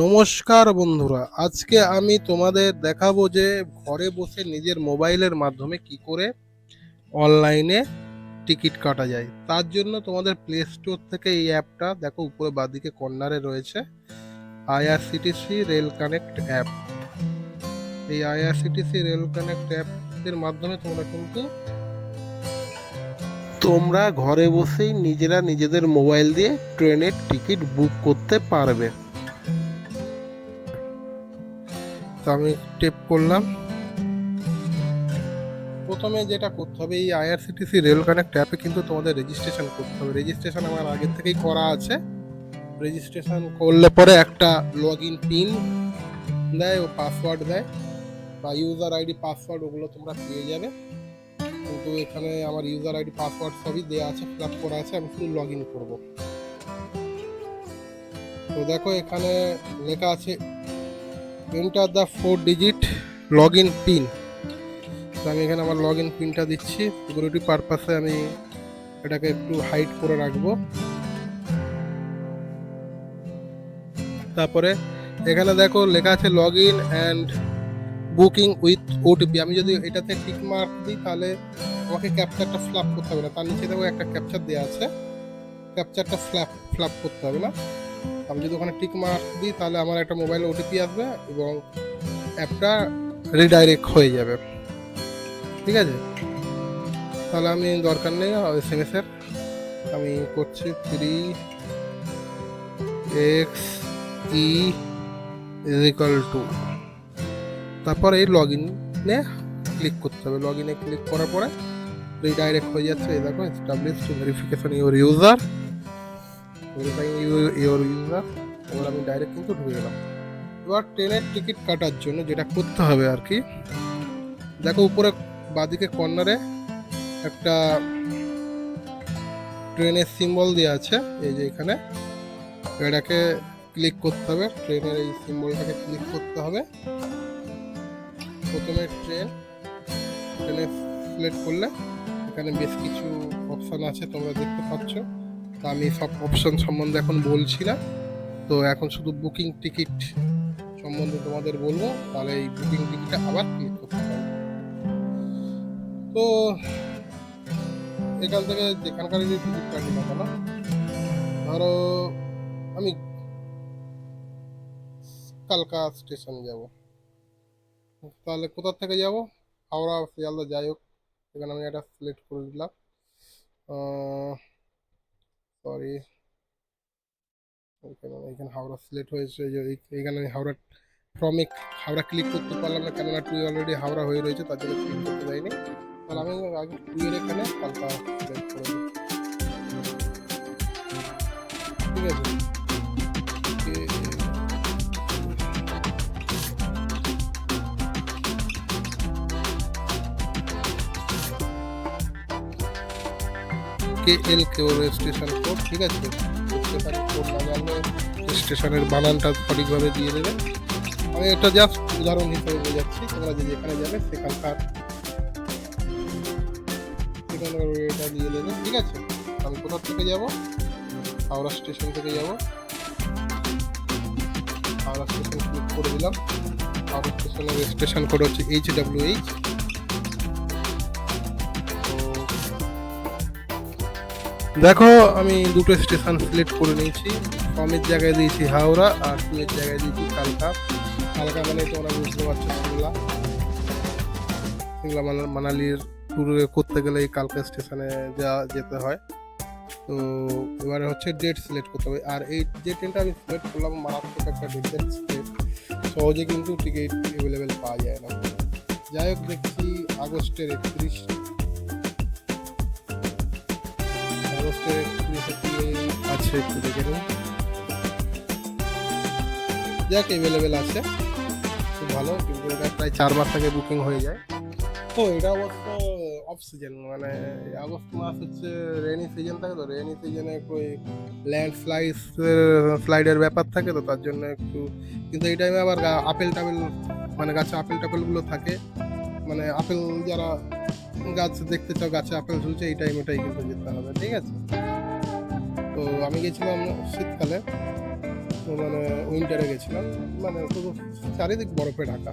নমস্কার বন্ধুরা, আজকে আমি তোমাদের দেখাবো যে ঘরে বসে নিজের মোবাইলের মাধ্যমে কি করে অনলাইনে টিকিট কাটা যায়। তার জন্য তোমাদের প্লে স্টোর থেকে এই অ্যাপটা, দেখো উপরে বাঁদিকে কর্নারে রয়েছে আইআরসিটিসি রেল কানেক্ট অ্যাপ। এই আইআরসিটিসি রেল কানেক্ট অ্যাপের মাধ্যমে তোমরা কিন্তু তোমরা ঘরে বসেই নিজেরা নিজেদের মোবাইল দিয়ে ট্রেনের টিকিট বুক করতে পারবে। তো আমি টেপ করলাম। প্রথমে যেটা করতে হবে, এই আইআরসিটিসি রেল কানেক্ট অ্যাপে কিন্তু তোমাদের রেজিস্ট্রেশন করতে হবে। রেজিস্ট্রেশন আমার আগের থেকেই করা আছে। রেজিস্ট্রেশন করলে পরে একটা লগ ইন পিন দেয় ও পাসওয়ার্ড দেয় বা ইউজার আইডি পাসওয়ার্ড ওগুলো তোমরা পেয়ে যাবে। কিন্তু এখানে আমার ইউজার আইডি পাসওয়ার্ড সবই দেওয়া আছে ফিল আপ করা আছে, আমি শুধু লগ ইন করব। তো দেখো এখানে লেখা আছে enter the four digit log in pin তো আমি এখানে আমার লগ ইন পিনটা দিচ্ছি সিকিউরিটি পারপাসে আমি এটাকে একটু হাইড করে রাখব। তারপরে এখানে দেখো লেখা আছে log in and booking with OTP আমি যদি এটাতে টিক মার্ক দিই তাহলে আমাকে ক্যাপচারটা ফ্ল্যাপ করতে হবে না। তার নিচে দেখো একটা ক্যাপচার দেওয়া আছে। ক্যাপচারটা ফ্ল্যাপ ফ্ল্যাপ করতে হবে না। আমি যদি ওখানে টিক মার্ক দিই, তাহলে আমার একটা মোবাইলে ওটিপি আসবে এবং অ্যাপটা রিডাইরেক্ট হয়ে যাবে। ঠিক আছে? তাহলে আমি দরকার নেই এস এম এর। আমি করছি থ্রি এক্স ই ইজিক্যাল টু তারপর এই লগ ইনে ক্লিক করতে হবে। লগ ইনে ক্লিক করার পরে রিডাইরেক্ট হয়ে যাচ্ছে। এই দেখো establish verification your user verify your user এবার আমি ডাইরেক্ট কিন্তু ঢুকে গেলাম। এবার ট্রেনের টিকিট কাটার জন্য যেটা করতে হবে আর কি, দেখো উপরে বাদিকে কর্নারে একটা ট্রেনের সিম্বল দেওয়া আছে, এই যে এখানে। এটাকে ক্লিক করতে হবে ট্রেনের এই সিম্বলটাকে ক্লিক করতে হবে। প্রথমে ট্রেন ট্রেনে সিলেক্ট করলে এখানে বেশ কিছু অপশন আছে, তোমরা দেখতে পাচ্ছ। তো আমি সব অপশন সম্বন্ধে এখন বলছি না তো এখন শুধু বুকিং টিকিট সম্বন্ধে তোমাদের বলব, তাহলে এই বুকিং টিকিটটা আবার ক্লিক করতে হবে তো এখান থেকে যেখানকার যে টিকিট কাটি না কেন, ধরো আমি কালকা স্টেশন যাব। তাহলে কোথা থেকে যাব? হাওড়া, শিয়ালদা, যাই হোক, এখানে আমি এটা সিলেক্ট করে দিলাম। সরি এখানে হাওড়া সিলেক্ট হয়েছে এখানে আমি হাওড়া ফ্রমে হাওড়া ক্লিক করতে পারলাম না, কেননা টুই অলরেডি হাওড়া হয়ে রয়েছে, তার জন্য ক্লিক করতে যাইনি তাহলে আমি আগে টুইয়ের এখানে পাল্টা সিলেক্ট করে দিই। ঠিক আছে? কে এল কে ওর স্টেশন কোড ঠিক আছে? স্টেশনের বানানটা সঠিকভাবে দিয়ে দেবে। আমি এটা জাস্ট উদাহরণ হিসেবে বোঝাচ্ছি, তোমরা যে যেখানে যাবে সেখানকার সেখানকার এটা দিয়ে দেবে, ঠিক আছে? আমি কোথা থেকে যাব? হাওড়া স্টেশন থেকে যাব। হাওড়া স্টেশন ক্লিক করে দিলাম। হাওড়া স্টেশনের স্টেশন কোড হচ্ছে এইচ ডাব্লিউ এইচ দেখো, আমি দুটো স্টেশন সিলেক্ট করে নিয়েছি। ফর্মের জায়গায় দিয়েছি হাওড়া আর টুয়ের জায়গায় দিয়েছি কালকা। কালকা মানে তোমরা বুঝতে পারছ সিমলা। সিমলা মানা- মানালির ট্যুর করতে গেলে এই কালকা স্টেশনে যা যেতে হয়। তো এবারে হচ্ছে ডেট সিলেক্ট করতে হবে। আর এই যে ট্রেনটা আমি সিলেক্ট করলাম, মারাত্মক একটা স্টেট সহজে কিন্তু টিকিট অ্যাভেলেবেল পাওয়া যায় না। যাই হোক, দেখছি আগস্টের একত্রিশ। আগস্টের আছে একটু দেখে নিন যাক অ্যাভেলেবেল আছে। খুব ভালো, কিন্তু এটা প্রায় চার মাস আগে বুকিং হয়ে যায়। তো এটা অবশ্য অফ সিজন মানে আগস্ট মাস হচ্ছে রেনি সিজন থাকে তো রেনি সিজনে একটু ল্যান্ড স্লাইড স্লাইডের ব্যাপার থাকে তো, তার জন্য একটু, কিন্তু এই টাইমে আবার আপেল টাপেল মানে গাছে আপেল টাপেলগুলো থাকে। মানে আপেল যারা গাছ দেখতে চাও, গাছে আপেল ঝুলছে, এই টাইম ওটাই কিন্তু যেতে হবে, ঠিক আছে? তো আমি গেছিলাম শীতকালে মানে উইন্টারে গেছিলাম মানে শুধু চারিদিক বরফে ঢাকা।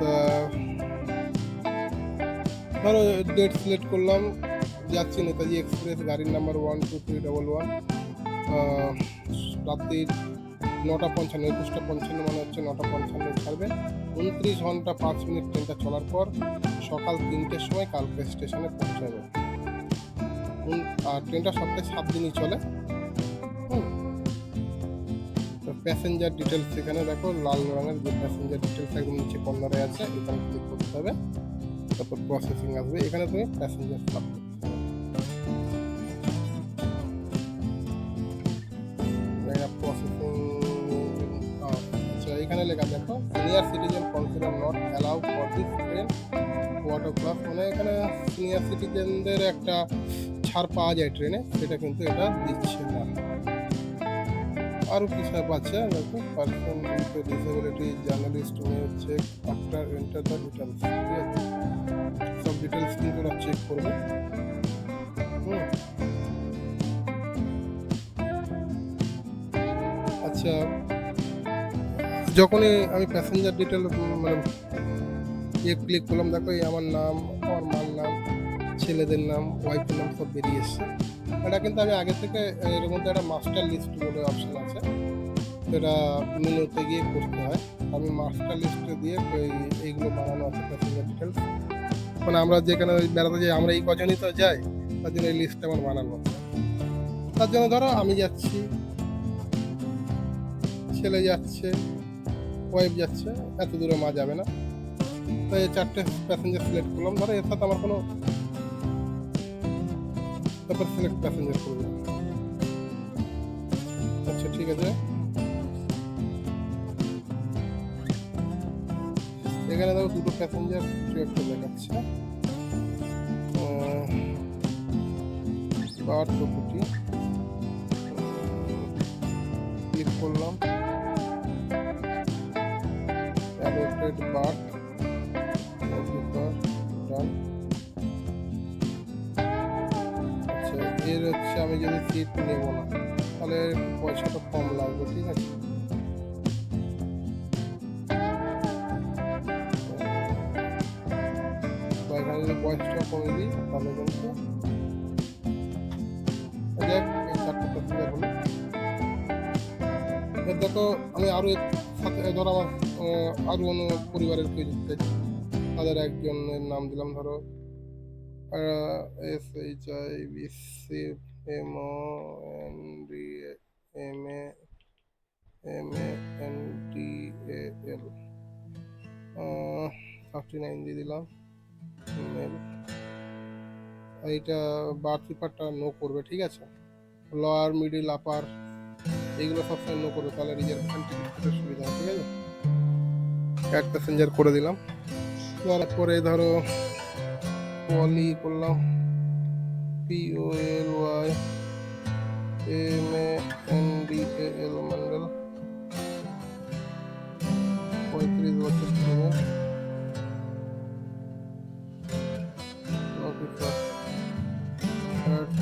তা ধরো ডেট সিলেক্ট করলাম, যাচ্ছি নেতাজি এক্সপ্রেস গাড়ির number one two three double one রাত্রির নটা পঞ্চান্ন, একুশটা পঞ্চান্ন মানে হচ্ছে নটা পঞ্চান্ন ছাড়বে। উনত্রিশ ঘণ্টা পাঁচ মিনিট ট্রেনটা চলার পর সকাল তিনটের সময় কালকে স্টেশনে পৌঁছাবে। উন- আর ট্রেনটা সপ্তাহে সাত দিনই চলে। প্যাসেঞ্জার ডিটেলস এখানে দেখো, লাল রঙের যে প্যাসেঞ্জার ডিটেলস একদম নিচে কর্নারে আছে, এখানে ক্লিক করতে হবে। তারপর প্রসেসিং আসবে। এখানে তুমি প্যাসেঞ্জার ফ্লাপ আচ্ছা এখানে লেখা দেখো senior citizen consider not allow for this train class মানে এখানে সিনিয়র সিটিজেনদের একটা ছাড় পাওয়া যায় ট্রেনে সেটা কিন্তু এটা দিচ্ছে না। আরও অ্যাপ আছে, দেখো person with disability journalist check after enter the details সব ডিটেলস কিন্তু ওরা চেক করবে। আচ্ছা যখনই আমি প্যাসেঞ্জার ডিটেল মানে ইয়ে ক্লিক করলাম, দেখো এই আমার নাম, আমার মার নাম, ছেলেদের নাম ওয়াইফের নাম সব বেরিয়ে এসছে। এটা কিন্তু আমি আগে থেকে এর মধ্যে একটা মাস্টার লিস্ট বলে অপশন আছে। সেটা মেনুতে গিয়ে করতে হয়। আমি মাস্টার লিস্টে দিয়ে এই- এইগুলো বানানো আছে প্যাসেঞ্জার ডিটেলস মানে আমরা যেখানে ওই বেড়াতে যাই, আমরা এই কজনই তো যাই, তার জন্য এই লিস্টটা আমার বানানো তার জন্য ধরো আমি যাচ্ছি, ছেলে যাচ্ছে ওয়াইফ যাচ্ছে, এত দূরে মা যাবে না। তো এই চারটে প্যাসেঞ্জার সিলেক্ট করলাম। ধরো এর সাথে আমার কোনো তারপর সিলেক্ট প্যাসেঞ্জার করবে আচ্ছা ঠিক আছে। এখানে দেখো দুটো প্যাসেঞ্জার কিছু একটা দেখাচ্ছে। বার তো দুটি ক্লিক করলাম। অ্যালোটেড বার যদি সিট নেব না, তাহলে পয়সাটা কম লাগবে, ঠিক আছে? এখানে যদি বয়সটা কমে দিই, তাহলে কিন্তু দেখো আমি আরও ধরো আমার আরও অন্য পরিবারের কেউ যুক্ত তাদের একজনের নাম দিলাম, ধরো S H I B C M O N D M A M A N D A L thirty nine দিয়ে দিলাম মেল এইটা বার্থ পেপারটা নো করবে, ঠিক আছে? লোয়ার মিডিল আপার এইগুলো সবসময় নো করবে, তাহলে টিকিট সুবিধা ঠিক আছে? এক প্যাসেঞ্জার করে দিলাম। তারপরে ধরো পলি করলাম। P O L Y M A N D A L Mondal পঁয়ত্রিশ বছর ফিমেল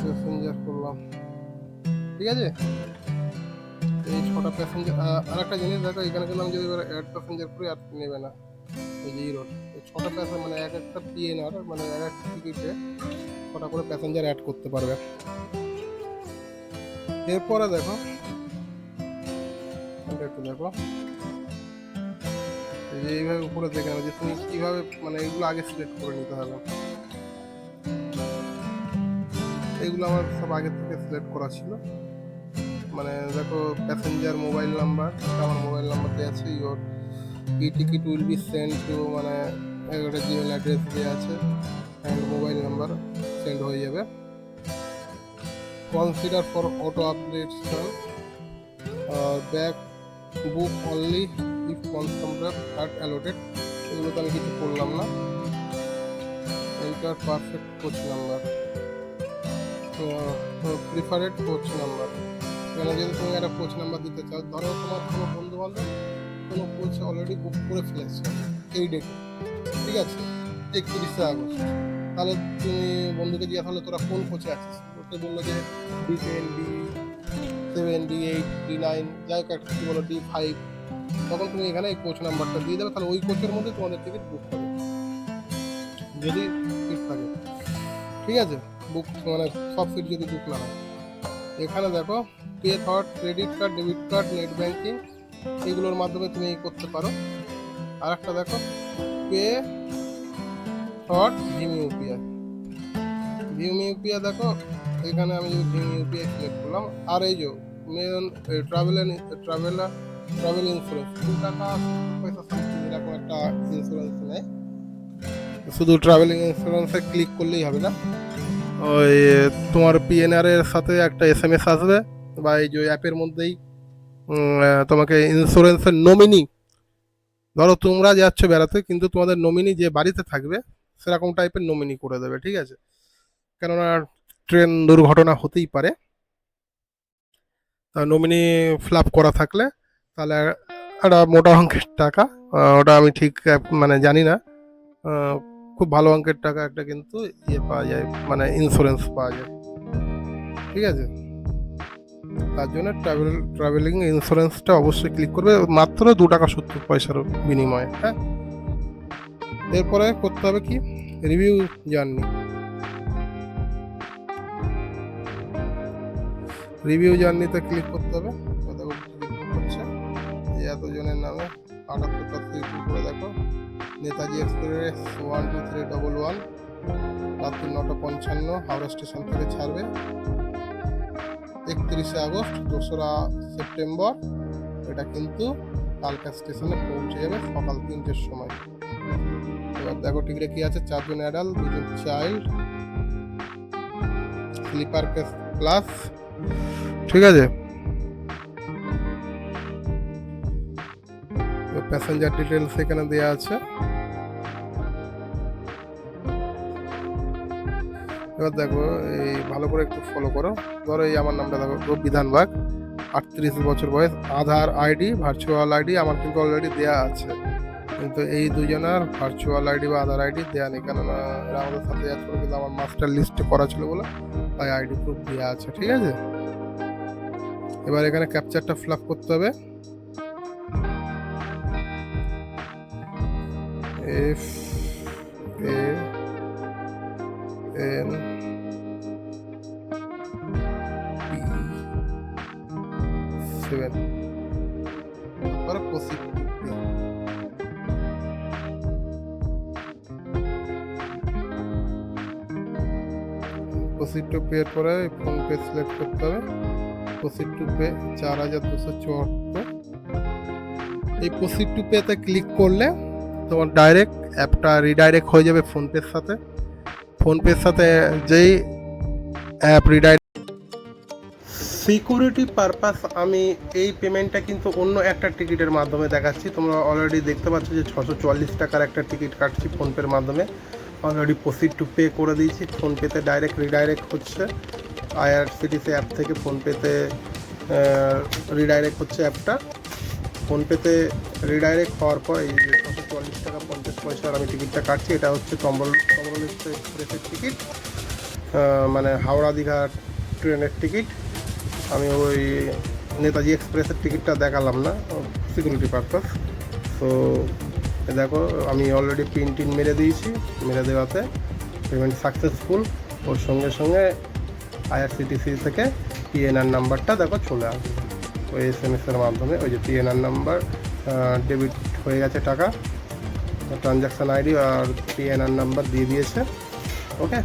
প্যাসেঞ্জার করলাম। ঠিক আছে? এই ছটা প্যাসেঞ্জার আর একটা জিনিস দেখো, এখানে আমি যদি এবার অ্যাড প্যাসেঞ্জার করি আর নেবে না। এই যে ইরোড এই ছটা প্যাসেঞ্জার মানে এক একটা পিএনআর মানে এক একটা টিকিটে ছটা করে প্যাসেঞ্জার অ্যাড করতে পারবে। এরপরে দেখো একটু দেখো যে এইভাবে উপরে দেখে নেবে যে তুমি কীভাবে মানে এগুলো আগে সিলেক্ট করে নিতে হবে। এগুলো আমার সব আগে থেকে সিলেক্ট করা ছিল। মানে দেখো প্যাসেঞ্জার মোবাইল নাম্বার আমার মোবাইল নাম্বার দেওয়া আছে your e ticket will be send to মানে একটা জিমেল অ্যাড্রেস দেওয়া আছে অ্যান্ড মোবাইল নাম্বার সেন্ড হয়ে যাবে। Consider for auto updation back book only if কনসাম্পটার card allotted এগুলো তো আমি কিছু করলাম না। Enter perfect coach number preferred coach number এখানে যদি তুমি একটা কোচ নাম্বার দিতে চাও, ধরো তোমার কোনো বন্ধু বান্ধব কোনো কোচ অলরেডি বুক করে ফেলেছে। এই ডেটে ঠিক আছে? একত্রিশে আগস্ট। তাহলে তুমি বন্ধুকে জিজ্ঞাসা করলে, তোরা কোন কোচে আছিস? ওকে বলল যে B ten B seven, D eight, D nine, যাই হোক, একটা বলো, ডি ফাইভ। তখন তুমি এখানে কোচ নাম্বারটা দিয়ে দেবে, তাহলে ওই কোচের মধ্যে তোমাদের টিকিট বুক হবে। যদি সিট থাকে। ঠিক আছে? বুক মানে সব সিট যদি বুক না হয়। এখানে দেখো pay through credit card debit card net banking এগুলোর মাধ্যমে তুমি করতে পারো। আর একটা দেখো পে থট ভিম ইউপিআই ভিম ইউপিআই দেখো, এখানে আমি যদি ভিম ইউপিআই সিলেক্ট করলাম, আর এই যে main travel travel travel insurance দু টাকা পয়সা সামথিং এরকম একটা ইন্স্যুরেন্স নেয়? শুধু ট্রাভেলিং ইন্স্যুরেন্সে ক্লিক করলেই হবে না? ওই, তোমার পিএনআর এর সাথে একটা এস এম এস আসবে, বা এই যে অ্যাপের মধ্যেই তোমাকে ইন্স্যুরেন্সের নমিনি ধরো তোমরা যাচ্ছ বেড়াতে, কিন্তু তোমাদের নমিনি যে বাড়িতে থাকবে সেরকম টাইপের নমিনি করে দেবে, ঠিক আছে? কেননা ট্রেন দুর্ঘটনা হতেই পারে। নমিনি ফ্লাপ করা থাকলে তাহলে একটা মোটা অঙ্কের টাকা ওটা আমি ঠিক মানে জানি না খুব ভালো অঙ্কের টাকা একটা কিন্তু ইয়ে পাওয়া যায় মানে ইন্স্যুরেন্স পাওয়া যায়। ঠিক আছে? তার জন্য ট্রাভেল ট্রাভেলিং ইন্স্যুরেন্সটা অবশ্যই ক্লিক করবে, মাত্র দু টাকা সত্তর পয়সার বিনিময়ে হ্যাঁ? এরপরে করতে হবে কি? রিভিউ জার্নি রিভিউ জার্নিতে ক্লিক করতে হবে। রিভিউ এই এতজনের নামে আটাত্তরটা সিট করে দেখো। Netaji express one two three double one রাত্রি নটা পঞ্চান্ন, হাওড়া স্টেশন থেকে ছাড়বে। একত্রিশে আগস্ট, দোসরা সেপ্টেম্বর, এটা কিন্তু কালকা স্টেশনে পৌঁছে যাবে সকাল তিনটের সময়। এবার দেখো টিকিটে কি আছে, চারজন অ্যাডাল্ট দুজন চাইল্ড স্লিপার ক্লাস ঠিক আছে? প্যাসেঞ্জার ডিটেলস এখানে দেওয়া আছে। এবার দেখো, এই ভালো করে একটু ফলো করো। ধরো এই আমার নামটা দেখো বিধানবাগ আটত্রিশ বছর বয়স, আধার আইডি ভার্চুয়াল আইডি, আমার কিন্তু অলরেডি দেয়া আছে। কিন্তু এই দুজনের ভার্চুয়াল আইডি বা আধার আইডি দেওয়া নেই। কেননা এরা আমাদের সাথে যাচ্ছিল কিন্তু আমার মাস্টার লিস্টে করা ছিল বলে তাই আইডি প্রুফ দেওয়া আছে, ঠিক আছে? এবার এখানে ক্যাপচারটা ফিল করতে হবে। F A N seven proceed to pay এর পরে ফোন পে সিলেক্ট করতে হবে। প্রসিড টু পে চার হাজার দুশো চুয়াত্তর। এই প্রসিড টু পেতে ক্লিক করলে তোমার ডাইরেক্ট অ্যাপটা রিডাইরেক্ট হয়ে যাবে ফোনপের সাথে। ফোনপের সাথে যেই অ্যাপ রিডাইরেক্ট সিকিউরিটি পারপাস আমি এই পেমেন্টটা কিন্তু অন্য একটা টিকিটের মাধ্যমে দেখাচ্ছি। তোমরা অলরেডি দেখতে পাচ্ছ যে ছশো চুয়াল্লিশ টাকার একটা টিকিট কাটছি ফোনপের মাধ্যমে। অলরেডি প্রসিড টু পে করে দিয়েছি। ফোনপেতে ডাইরেক্ট রিডাইরেক্ট হচ্ছে। আইআরসিটিসি অ্যাপ থেকে ফোনপেতে রিডাইরেক্ট হচ্ছে অ্যাপটা ফোনপেতে রিডাইরেক্ট হওয়ার পর এই যে ছশো চুয়াল্লিশ টাকা পঞ্চাশ পয়সার আমি টিকিটটা কাটছি, এটা হচ্ছে কম্বল কমল এক্সপ্রেসের টিকিট মানে হাওড়া দীঘা ট্রেনের টিকিট আমি ওই নেতাজি এক্সপ্রেসের টিকিটটা দেখালাম না সিকিউরিটি পারপাস তো দেখো আমি অলরেডি পিন টিন মেরে দিয়েছি মেরে দেওয়াতে পেমেন্ট সাকসেসফুল ওর সঙ্গে সঙ্গে আইআরসিটিসি থেকে পিএনআর নাম্বারটা দেখো চলে আসবে। ওই এস এম এসের মাধ্যমে ওই যে পিএনআর নাম্বার ডেবিট হয়ে গেছে টাকা। ট্রানজাকশান আইডি আর পিএনআর নাম্বার দিয়ে দিয়েছে ওকে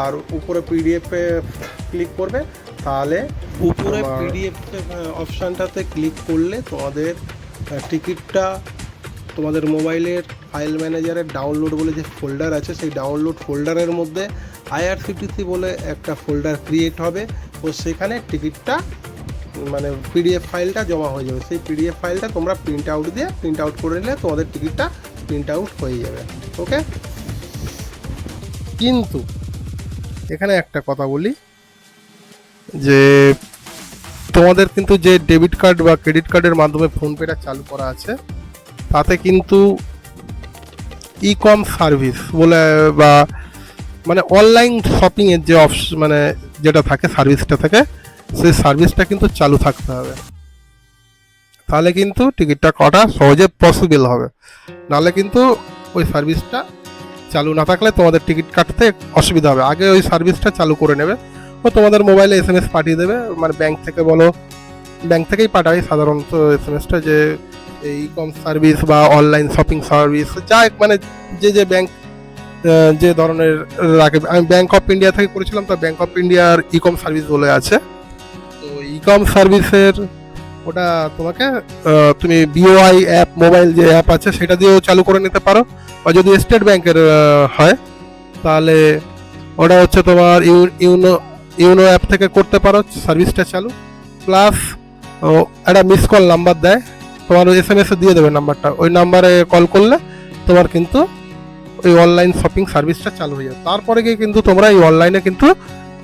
আর উপরে পিডিএফে ক্লিক করবে তাহলে উপরে পিডিএফ অপশানটাতে ক্লিক করলে তোমাদের টিকিটটা তোমাদের মোবাইলের ফাইল ম্যানেজারের ডাউনলোড বলে যে ফোল্ডার আছে, সেই ডাউনলোড ফোল্ডারের মধ্যে আইআরসিটিসি বলে একটা ফোল্ডার ক্রিয়েট হবে ও সেখানে টিকিটটা মানে পিডিএফ ফাইলটা জমা হয়ে যাবে। সেই পিডিএফ ফাইলটা তোমরা প্রিন্ট আউট দিয়ে প্রিন্ট আউট করে নিলে তোমাদের টিকিটটা প্রিন্ট আউট হয়ে যাবে। ওকে কিন্তু এখানে একটা কথা বলি, যে তোমাদের কিন্তু যে ডেবিট কার্ড বা ক্রেডিট কার্ডের মাধ্যমে ফোনপেটা চালু করা আছে তাতে কিন্তু ই কম সার্ভিস বলে, বা মানে অনলাইন শপিংয়ের যে অপশ মানে যেটা থাকে সার্ভিসটা থাকে, সেই সার্ভিসটা কিন্তু চালু থাকতে হবে। তাহলে কিন্তু টিকিটটা কাটা সহজে পসিবল হবে। নাহলে কিন্তু ওই সার্ভিসটা চালু না থাকলে তোমাদের টিকিট কাটতে অসুবিধা হবে। আগে ওই সার্ভিসটা চালু করে নেবে। ও তোমাদের মোবাইলে এস এম এস পাঠিয়ে দেবে। মানে ব্যাংক থেকে বলো ব্যাংক থেকেই পাঠায় সাধারণত এস এম এসটা যে ই কম সার্ভিস বা অনলাইন শপিং সার্ভিস যা মানে যে যে ব্যাংক যে ধরনের রাখে আমি ব্যাংক অফ ইন্ডিয়া থেকে করেছিলাম, তো ব্যাংক অফ ইন্ডিয়ার ই কম সার্ভিস বলে আছে। তো ই কম সার্ভিসের ওটা তোমাকে তুমি বিওআই অ্যাপ মোবাইল যে অ্যাপ আছে, সেটা দিয়েও চালু করে নিতে পারো। বা যদি স্টেট ব্যাংকের হয়, তাহলে ওটা হচ্ছে তোমার ইউ- ইউনো ইউনো অ্যাপ থেকে করতে পারো। সার্ভিসটা চালু। প্লাস একটা মিস কল নাম্বার দেয়। তোমার এস এম দিয়ে দেবে নাম্বারটা। ওই নাম্বারে কল করলে তোমার কিন্তু ওই অনলাইন শপিং সার্ভিসটা চালু হয়ে যাবে। তারপরে গিয়ে কিন্তু তোমরা এই অনলাইনে কিন্তু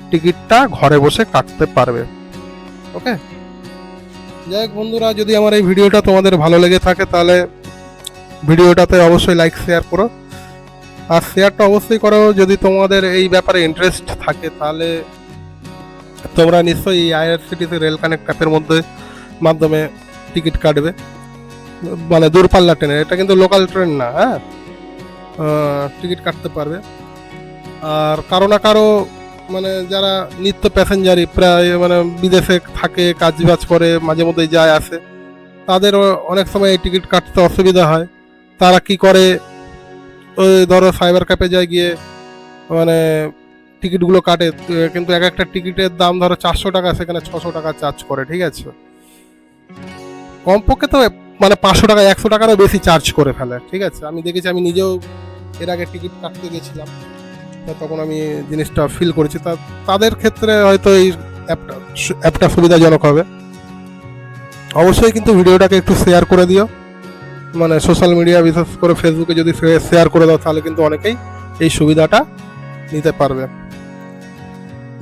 টিকিটটা ঘরে বসে কাটতে পারবে। ওকে যাই হোক বন্ধুরা, যদি আমার এই ভিডিওটা তোমাদের ভালো লেগে থাকে, তাহলে ভিডিওটাতে অবশ্যই লাইক শেয়ার করো। আর শেয়ারটা অবশ্যই করো, যদি তোমাদের এই ব্যাপারে ইন্টারেস্ট থাকে, তাহলে তোমরা নিশ্চয়ই এই আইআরসিটিসি রেল কানেক্ট অ্যাপের মধ্যে মাধ্যমে টিকিট কাটবে। মানে দূরপাল্লা ট্রেনের এটা কিন্তু লোকাল ট্রেন না হ্যাঁ? টিকিট কাটতে পারবে। আর কারও না কারও মানে যারা নিত্য প্যাসেঞ্জারই, প্রায় মানে বিদেশে থাকে কাজ বাজ করে, মাঝে মধ্যে যায়, আসে, তাদেরও অনেক সময় এই টিকিট কাটতে অসুবিধা হয়। তারা কি করে? ওই ধরো সাইবার ক্যাফে যায় গিয়ে মানে টিকিটগুলো কাটে, কিন্তু এক একটা টিকিটের দাম ধরো চারশো টাকা, সেখানে ছশো টাকা চার্জ করে, ঠিক আছে? কমপক্ষে তো মানে পাঁচশো টাকা, একশো টাকারও বেশি চার্জ করে ফেলে, ঠিক আছে? আমি দেখেছি, আমি নিজেও এর আগে টিকিট কাটতে গেছিলাম। তখন আমি জিনিসটা ফিল করেছি। তা তাদের ক্ষেত্রে হয়তো এই অ্যাপটা অ্যাপটা সুবিধাজনক হবে। অবশ্যই কিন্তু ভিডিওটাকে একটু শেয়ার করে দিও। মানে সোশ্যাল মিডিয়া বিশেষ করে ফেসবুকে যদি শেয়ার করে দাও, তাহলে কিন্তু অনেকেই এই সুবিধাটা নিতে পারবে।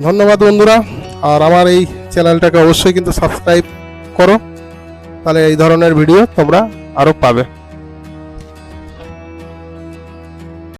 ধন্যবাদ বন্ধুরা। আর আমার এই চ্যানেলটাকে অবশ্যই কিন্তু সাবস্ক্রাইব করো। তাহলে এই ধরনের ভিডিও তোমরা আরও পাবে।